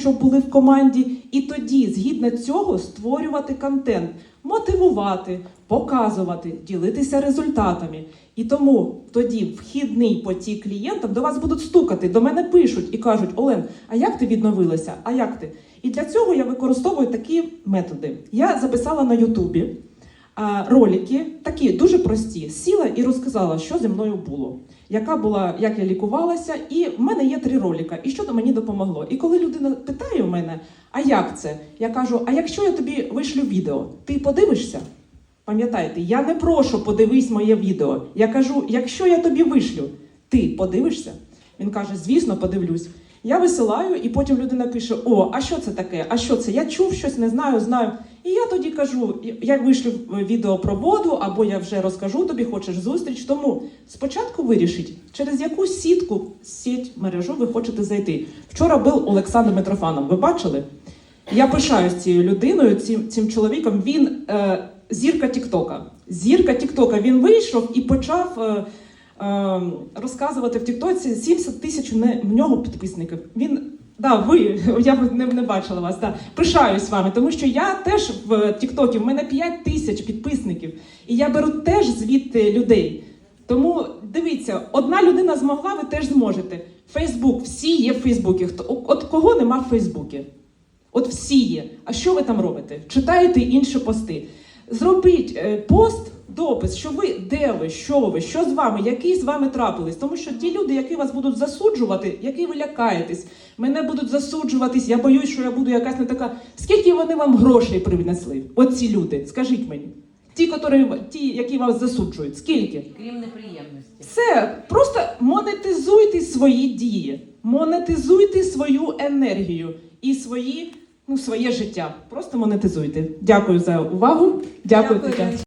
щоб були в команді, і тоді, згідно цього, створювати контент, мотивувати, показувати, ділитися результатами. І тому тоді вхідний потік клієнтам до вас будуть стукати, до мене пишуть і кажуть: Олен, а як ти відновилася? А як ти? І для цього я використовую такі методи. Я записала на Ютубі ролики, такі дуже прості. Сіла і розказала, що зі мною було, яка була, як я лікувалася, і в мене є три ролика, і що мені допомогло. І коли людина питає в мене, а як це? Я кажу: а якщо я тобі вишлю відео, ти подивишся? Пам'ятайте, я не прошу подивись моє відео. Я кажу, якщо я тобі вишлю, ти подивишся? Він каже, звісно, подивлюсь. Я висилаю, і потім людина пише: О, а що це таке? А що це? Я чув щось, не знаю, знаю. І я тоді кажу: я вишлю відео про воду, або я вже розкажу тобі, хочеш зустріч. Тому спочатку вирішіть, через яку сітку, сіть мережу ви хочете зайти. Вчора був Олександр Митрофанов. Ви бачили? Я пишаюсь цією людиною, цим, цим чоловіком. Він е, зірка Тіктока. Зірка Тіктока. Він вийшов і почав е, розказувати в Тіктоці 70 тисяч в нього підписників. Він. Да, ви, я не, не бачила вас. Да. Пишаюсь вами, тому що я теж в Тіктокі, в мене 5 тисяч підписників, і я беру теж звідти людей. Тому дивіться, одна людина змогла, ви теж зможете. Фейсбук, всі є в Фейсбуці. От кого нема в Фейсбуці? От всі є. А що ви там робите? Читаєте інші пости. Зробіть е, пост, допис, що ви, де ви, що ви, що з вами, які з вами трапились. Тому що ті люди, які вас будуть засуджувати, які ви лякаєтесь, мене будуть засуджуватись, я боюсь, що я буду якась не така. Скільки вони вам грошей принесли? Оці люди, скажіть мені. Ті, котрі, ті, які вас засуджують, скільки? Крім неприємності. Все, просто монетизуйте свої дії, монетизуйте свою енергію і свої, ну, своє життя. Просто монетизуйте. Дякую за увагу. Дякую, Дякую.